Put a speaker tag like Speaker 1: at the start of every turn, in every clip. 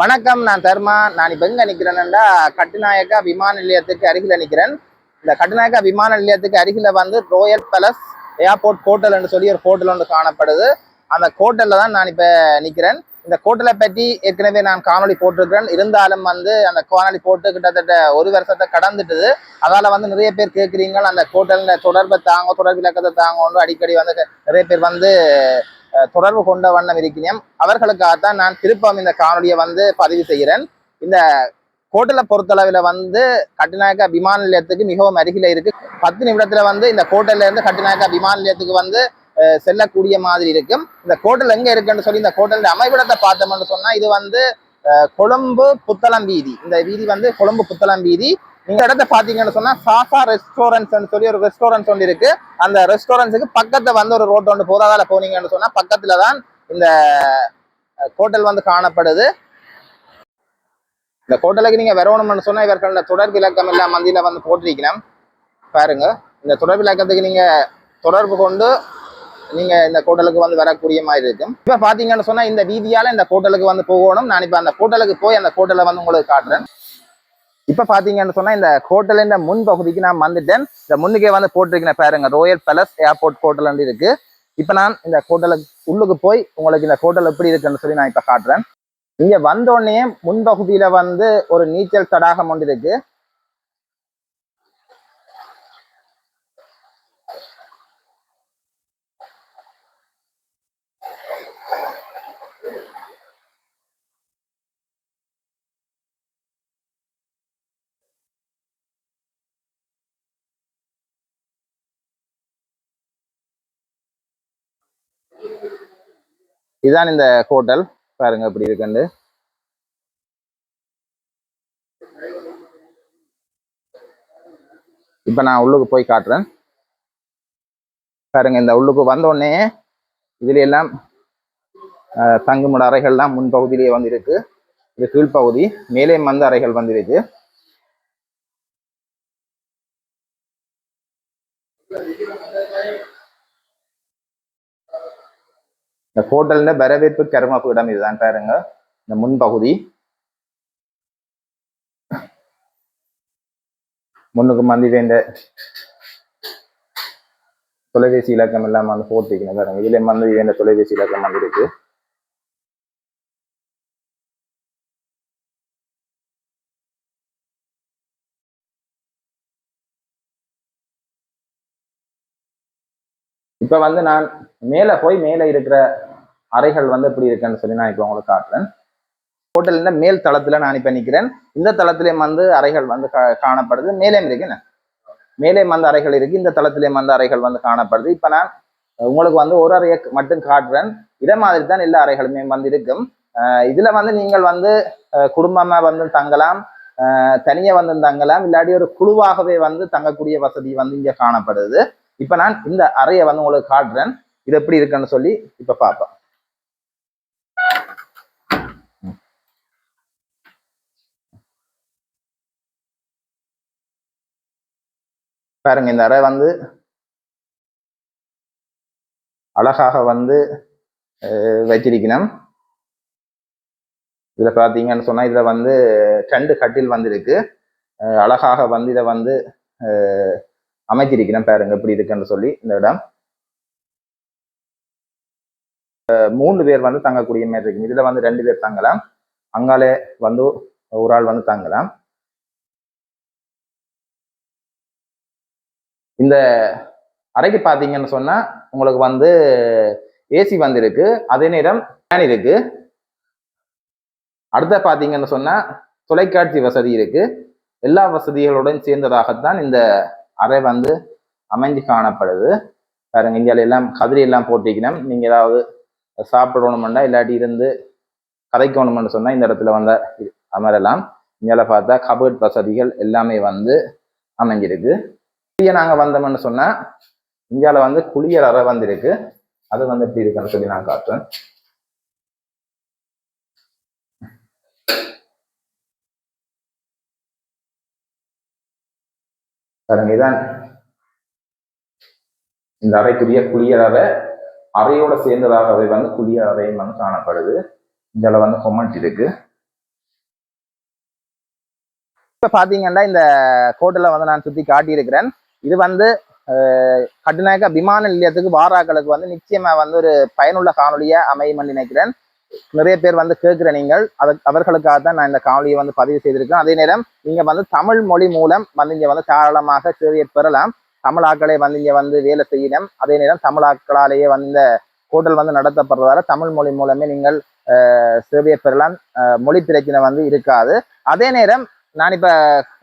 Speaker 1: வணக்கம் நான் தர்மா. நான் இப்ப எங்க நிக்கிறேன்னா கட்டுநாயக்கா விமான நிலையத்துக்கு அருகில நிக்கிறேன். இந்த கட்டுநாயக்கா விமான நிலையத்துக்கு அருகில வந்து ரோயல் பேலஸ் ஏர்போர்ட் ஹோட்டல் சொல்லி ஒரு ஹோட்டல் ஒன்று காணப்படுது. அந்த ஹோட்டல்ல தான் நான் இப்ப நிக்கிறேன். இந்த ஹோட்டலை பற்றி ஏற்கனவே நான் காணொளி போட்டிருக்கிறேன். இருந்தாலும் வந்து அந்த காணொலி போட்டு கிட்டத்தட்ட ஒரு வருஷத்தை கடந்துட்டுது. அதால் வந்து நிறைய பேர் கேட்குறீங்க அந்த கோட்டலில் தொடர்பை தாங்க தொடர்பு இலக்கத்தை தாங்கன்னு அடிக்கடி வந்து நிறைய பேர் வந்து தொடர்பு கொண்ட வண்ணம் இருக்கிறேன் அவர்களுக்காகத்தான் நான் திருப்பம் இந்த காணொலியை வந்து பதிவு செய்கிறேன். இந்த ஹோட்டலை பொறுத்தளவில் வந்து கட்டுநாயக்கா விமான நிலையத்துக்கு மிகவும் அருகில இருக்கு. பத்து நிமிடத்துல வந்து இந்த ஹோட்டல்ல இருந்து கட்டுநாயக்கா விமான நிலையத்துக்கு வந்து செல்லக்கூடிய மாதிரி இருக்கும். இந்த ஹோட்டல் எங்க இருக்குன்னு சொல்லி இந்த ஹோட்டல் அமைவிடத்தை பார்த்தோம்னு சொன்னா இது வந்து கொழும்பு புத்தளம் வீதி. இந்த வீதி வந்து கொழும்பு புத்தளம் வீதி. இந்த இடத்த பாத்தீங்கன்னு சொன்னா சாசா ரெஸ்டாரண்ட்ஸ் சொல்லி ஒரு ரெஸ்டாரண்ட்ஸ் ஒன்று இருக்கு. அந்த ரெஸ்டாரண்ட்ஸுக்கு பக்கத்துல வந்து ஒரு ரோட் ஒன்று போதாதால போனீங்கன்னு சொன்னா பக்கத்துல தான் இந்த ஹோட்டல் வந்து காணப்படுது. இந்த ஹோட்டலுக்கு நீங்க வரணும்னு சொன்னா இவர்களோட தொடர் விளக்கம் எல்லாம் மந்தியில வந்து போட்டிருக்கலாம். பாருங்க. இந்த தொடர் விளக்கத்துக்கு நீங்க தொடர்பு கொண்டு நீங்க இந்த ஹோட்டலுக்கு வந்து வரக்கூடிய மாதிரி இருக்கும். இப்ப பாத்தீங்கன்னு சொன்னா இந்த வீதியால இந்த ஹோட்டலுக்கு வந்து போகணும். நான் இப்ப அந்த ஹோட்டலுக்கு போய் அந்த ஹோட்டலை வந்து உங்களுக்கு காட்டுறேன். இப்ப பாத்தீங்கன்னு சொன்னா இந்த ஹோட்டல் இந்த முன் பகுதிக்கு நான் வந்துட்டேன். இந்த முன்னுக்கே வந்து போட்டிருக்கேன் பாருங்க ரோயல் பேலஸ் ஏர்போர்ட் ஹோட்டல் இருக்கு. இப்ப நான் இந்த ஹோட்டலுக்கு உள்ளுக்கு போய் உங்களுக்கு இந்த ஹோட்டல் எப்படி இருக்குன்னு சொல்லி நான் இப்ப காட்டுறேன். இங்க வந்தோடனே முன்பகுதியில் முன்பகுதியில வந்து ஒரு நீச்சல் தடாகம் ஒன்று இருக்கு. இதுதான் இந்த ஹோட்டல். பாருங்க இப்படி இருக்குன்னு. இப்ப நான் உள்ளுக்கு போய் காட்டுறேன். பாருங்க இந்த உள்ளுக்கு வந்தோடனே இதுல எல்லாம் தங்குமிட அறைகள்லாம் முன்பகுதியிலேயே வந்திருக்கு. இது கீழ்ப்பகுதி மேலே மந்த அறைகள் வந்திருக்கு. இந்த ஹோட்டல்ல வரவேற்பு கருமப்பு இடம் இதுதான் பாருங்க. இந்த முன்பகுதி. முன்னுக்கு மந்தி வேண்ட தொலைபேசி இலக்கம் எல்லாம் வந்து போட்டிருக்கணும் பாருங்க. இதுல மந்தி வேண்ட தொலைபேசி இலக்கம் வந்து இருக்கு இப்ப வந்து நான் மேல போய் மேல இருக்கிற அறைகள் வந்து எப்படி இருக்குன்னு சொல்லி நான் இப்போ உங்களுக்கு காட்டுறேன். ஹோட்டல்ல மேல் தளத்துல நான் இப்போ நிற்கிறேன் இந்த தளத்திலேயும் வந்து அறைகள் வந்து கா- காணப்படுது. மேலேயும் இருக்கு மேலே வந்து அறைகள் இருக்கு. இந்த தளத்திலேயும் வந்து அறைகள் வந்து காணப்படுது. இப்ப நான் உங்களுக்கு வந்து ஒரு அறையை மட்டும் காட்டுறேன். இதை மாதிரி தான் எல்லா அறைகளுமே வந்து இருக்கும். இதில் இதுல வந்து நீங்கள் வந்து குடும்பமாக குடும்பமா வந்து தங்கலாம். தனியாக தனியா வந்து தங்கலாம். இல்லாட்டி ஒரு குழுவாகவே வந்து தங்கக்கூடிய வசதி வந்து இங்க காணப்படுது. இப்ப நான் இந்த அறையை வந்து உங்களுக்கு காட்டுறேன். இது எப்படி இருக்குன்னு சொல்லி இப்ப பார்ப்பேன் பாருங்க இந்த அறை வந்து அழகாக வந்து வச்சிருக்கணும். இதில் பார்த்தீங்கன்னு சொன்னால் இதில் வந்து ரெண்டு கட்டில் வந்து இருக்கு அழகாக வந்து இதை வந்து அமைச்சிருக்கிறேன் பாருங்க எப்படி இருக்குன்னு சொல்லி இந்த இடம். மூன்று மூணு பேர் வந்து தங்கக்கூடிய மாதிரி இருக்கு. இதுல வந்து ரெண்டு பேர் தங்கலாம். அங்காலே வந்து ஒரு ஆள் வந்து தங்கலாம். இந்த அறைக்கு பார்த்தீங்கன்னு சொன்னா உங்களுக்கு வந்து ஏசி வந்திருக்கு. அதே நேரம் ஃபேன் இருக்கு. அடுத்த பார்த்தீங்கன்னு சொன்னா தொலைக்காட்சி வசதி இருக்கு. எல்லா வசதிகளுடன் சேர்ந்ததாகத்தான் இந்த அறை வந்து அமைஞ்சு காணப்படுது. பாருங்க இந்தியாவில் எல்லாம் கதிரி எல்லாம் போட்டிக்கணும் நீங்க ஏதாவது சாப்பிடணுமெண்டா இல்லாட்டி இருந்து கதைக்கணும்னு சொன்னா இந்த இடத்துல வந்து அமரலாம். இந்தியாவில் பார்த்தா கபர்ட் வசதிகள் எல்லாமே வந்து அமைஞ்சிருக்கு. இங்கே நாங்கள் வந்தோம்னு சொன்னால் இந்தியாவில் வந்து குளியல் அறை வந்திருக்கு. அது வந்து எப்படி இருக்குன்னு சொல்லி நான் காட்டுறேன். பாருங்க இதான் இந்த அறைக்குரிய குளியலறை அறையோட சேர்ந்ததாகவே வந்து குளியலறையும் வந்து காணப்படுது. இதில் வந்து கொமெண்ட் இருக்கு. இப்போ பார்த்தீங்கன்னா இந்த கோட்டில் வந்து நான் சுற்றி காட்டியிருக்கிறேன். இது வந்து கட்டுநாயக்க விமான நிலையத்துக்கு வாராக்களுக்கு வந்து நிச்சயமாக வந்து ஒரு பயனுள்ள காணொலியை அமையும் நினைக்கிறேன். நிறைய பேர் வந்து கேட்குற நீங்கள் அது அவர்களுக்காக தான் நான் இந்த காணொலியை வந்து பதிவு செய்திருக்கேன் அதே நேரம் நீங்க வந்து தமிழ் மொழி மூலம் வந்து இங்கே வந்து தாராளமாக சேவையை பெறலாம். தமிழாக்களை வந்து இங்கே வந்து வேலை செய்யணும். அதே நேரம் தமிழாக்களாலேயே வந்த வந்து இந்த ஹோட்டல் வந்து நடத்தப்படுறதால தமிழ் மொழி மூலமே நீங்கள் அஹ், சேவையை பெறலாம். அஹ், மொழி பிரச்சனை வந்து இருக்காது. அதே நேரம் நான் இப்ப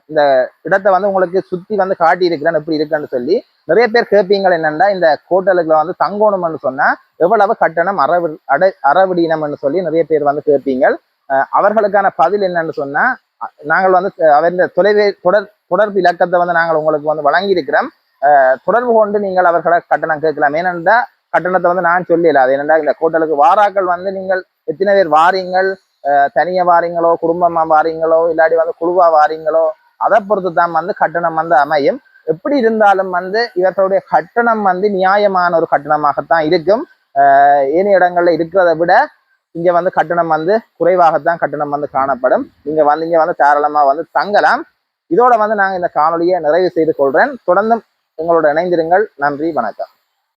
Speaker 1: இந்த இடத்தை வந்து உங்களுக்கு சுத்தி வந்து காட்டி இருக்கிறேன் எப்படி இருக்குன்னு சொல்லி நிறைய பேர் கேட்பீங்க என்னன்னா இந்த ஹோட்டலுக்குள்ள வந்து தங்கணும்னு சொன்னா எவ்வளவு கட்டணம் அறவி அடை அறவிடீனம்னு சொல்லி நிறைய பேர் வந்து கேட்பீங்க. அவர்களுக்கான பதில் என்னன்னு சொன்னா நாங்கள் வந்து அஹ் தொலைவே தொடர் தொடர்பு இலக்கத்தை வந்து நாங்கள் உங்களுக்கு வந்து வழங்கியிருக்கிறோம். தொடர்பு கொண்டு நீங்கள் அவர்களை கட்டணம் கேட்கலாம். ஏனென்றா கட்டணத்தை வந்து நான் சொல்லல அது என்னென்றா இந்த ஹோட்டலுக்கு வாராக்கள் வந்து நீங்கள் எத்தனை பேர் வாரீங்கள்? தனியாக வாரீங்களோ குடும்பமாக வாரீங்களோ இல்லாட்டி வந்து குழுவா வாரீங்களோ அதை பொறுத்து தான் வந்து கட்டணம் வந்து அமையும். எப்படி இருந்தாலும் வந்து இவர்களுடைய கட்டணம் வந்து நியாயமான ஒரு கட்டணமாகத்தான் இருக்கும். ஏனைய இடங்கள்ல இருக்கிறத விட இங்க வந்து கட்டணம் வந்து குறைவாகத்தான் கட்டணம் வந்து காணப்படும். நீங்க வந்து இங்க வந்து தாராளமா வந்து தங்கலாம். இதோட வந்து நாங்க இந்த காணொலியை நிறைவு செய்து கொள்றேன். தொடர்ந்து உங்களோட இணைந்திருங்கள். நன்றி வணக்கம்.